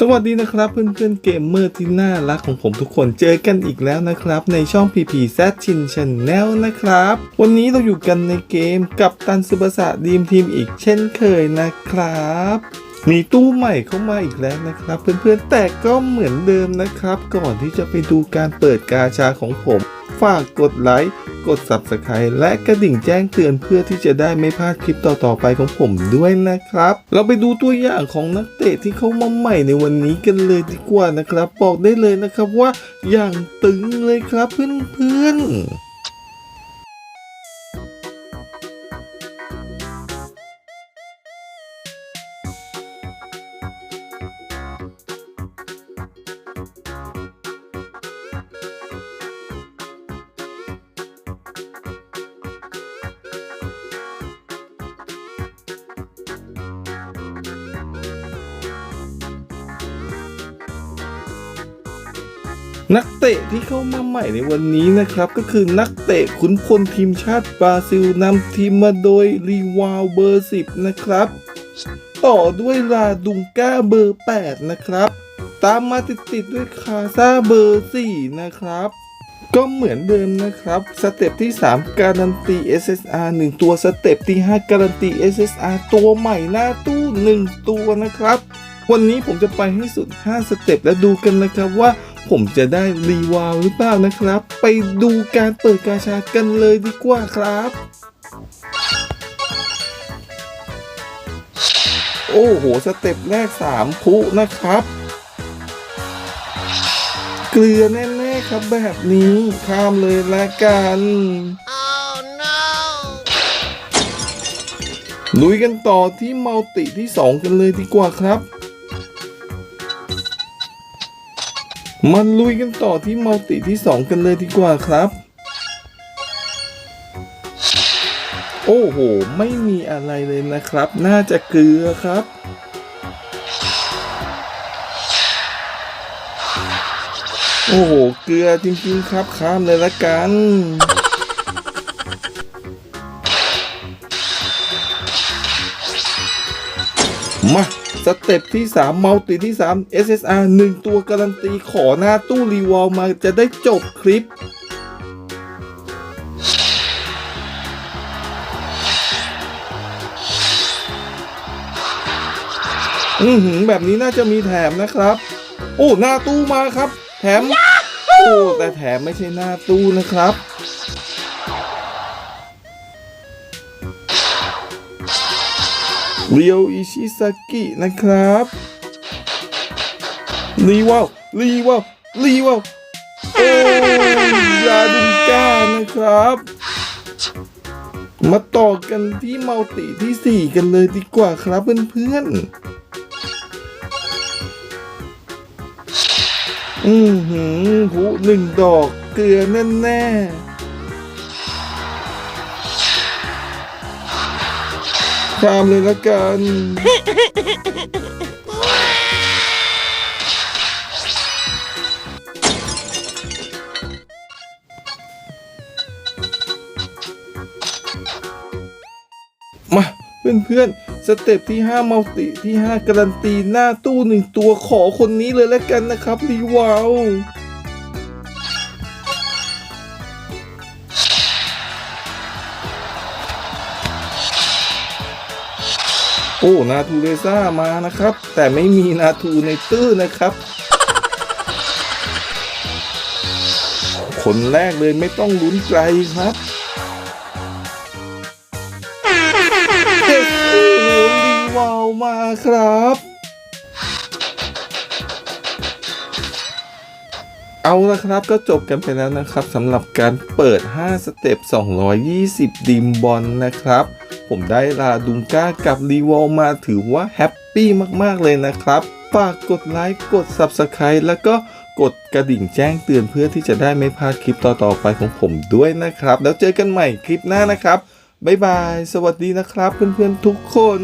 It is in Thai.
สวัสดีนะครับเพื่อนๆเกมเมอร์ที่น่ารักของผมทุกคนเจอกันอีกแล้วนะครับ ในช่อง PP Z ชิน Channel นะครับ วันนี้เราอยู่กันในเกมกับตันสุบสะดีมทีมอีกเช่นเคยนะครับ มีตู้ใหม่เข้ามาอีกแล้วนะครับ เพื่อนๆแต่ก็เหมือนเดิมนะครับ ก่อนที่จะไปดูการเปิดกาชาของผม ฝากกดไลค์ กด Subscribe และกระดิ่งแจ้งเตือนเพื่อที่จะได้ไม่พลาดคลิปต่อๆไปของผมด้วยนะครับ เราไปดูตัวอย่างของนักเตะที่เข้ามาใหม่ในวันนี้กันเลยดีกว่านะครับ บอกได้เลยนะครับว่าอย่างตึงเลยครับเพื่อนๆ นักเตะที่เข้ามาใหม่ในวันนี้นะครับ ก็คือนักเตะขุนพลทีมชาติบราซิลนำทีมมาโดยรีวาลเบอร์ 10 นะครับ ต่อด้วยลาดุงก้าเบอร์ 8 นะครับ ตามมาติดๆด้วยคาซาเบอร์ 4 นะครับก็เหมือนเดิมนะครับ สเต็ปที่ 3 การันตี SSR 1 ตัว สเต็ปที่ 5 การันตี SSR ตัวใหม่หน้าตู้ 1 ตัวนะครับ วันนี้ผมจะไปให้สุด 5 สเต็ปและดูกันนะครับว่า ผมจะได้รีวาวหรือเปล่านะครับ ไปดูการเปิดกาชากันเลยดีกว่าครับโอ้โห สเต็ปแรก 3พุนะครับ เกลือแน่ๆครับแบบนี้ ข้ามเลยละกัน Oh no! ลุยกันต่อที่มัลติที่ 2 กันเลยดีกว่าครับ มันลุยกันต่อที่มัลติที่ 2 กันเลยดีกว่าครับ โอ้โห ไม่มีอะไรเลยนะครับ น่าจะเกลือครับ โอ้โห เกลือจริงๆครับ ข้ามเลยละกันมา สเต็ปที่3มัลติที่ 3 SSR 1 ตัวการันตีขอหน้าตู้รีวอลมาจะได้จบคลิปอือหือแบบนี้น่าจะมีแถมนะครับ โอ้ หน้าตู้มาครับ แถม โอ้ แต่แถมไม่ใช่หน้าตู้นะครับ เรียวอิชิซากินะครับรีวาวรีวาวรีวาวโอ้ยาดุนก้านะครับ มาต่อกันที่มัลติที่ 4 กันเลยดีกว่าครับเพื่อนๆ อือหือหูหนึ่งดอกเกลือแน่ๆ ข้ามเลยละกัน มาเพื่อนๆ สเต็ปที่ 5 มัลติที่ 5 การันตี หน้าตู้หนึ่งตัวขอคนนี้เลยแล้วกันนะครับรีวาว โอ้นาทูเรซ่ามานะครับ แต่ไม่มีนาทูในตื้อนะครับ คนแรกเลยไม่ต้องลุ้นไกลครับเด็กโอ้โหรีวาวมาครับ เอาละครับก็จบกันไปแล้วนะครับสำหรับการเปิด 5 สเต็ป 220 ดิมบอลนะครับ ผมได้ลาดุงก้ากับรีวอลมาถือว่าแฮปปี้มากๆเลยนะครับฝากกดไลค์กด Subscribe แล้วก็กดกระดิ่งแจ้งเตือนเพื่อที่จะได้ไม่พลาดคลิปต่อๆไปของผมด้วยนะครับ แล้วเจอกันใหม่คลิปหน้านะครับ บ๊ายบาย สวัสดีนะครับเพื่อนๆทุกคน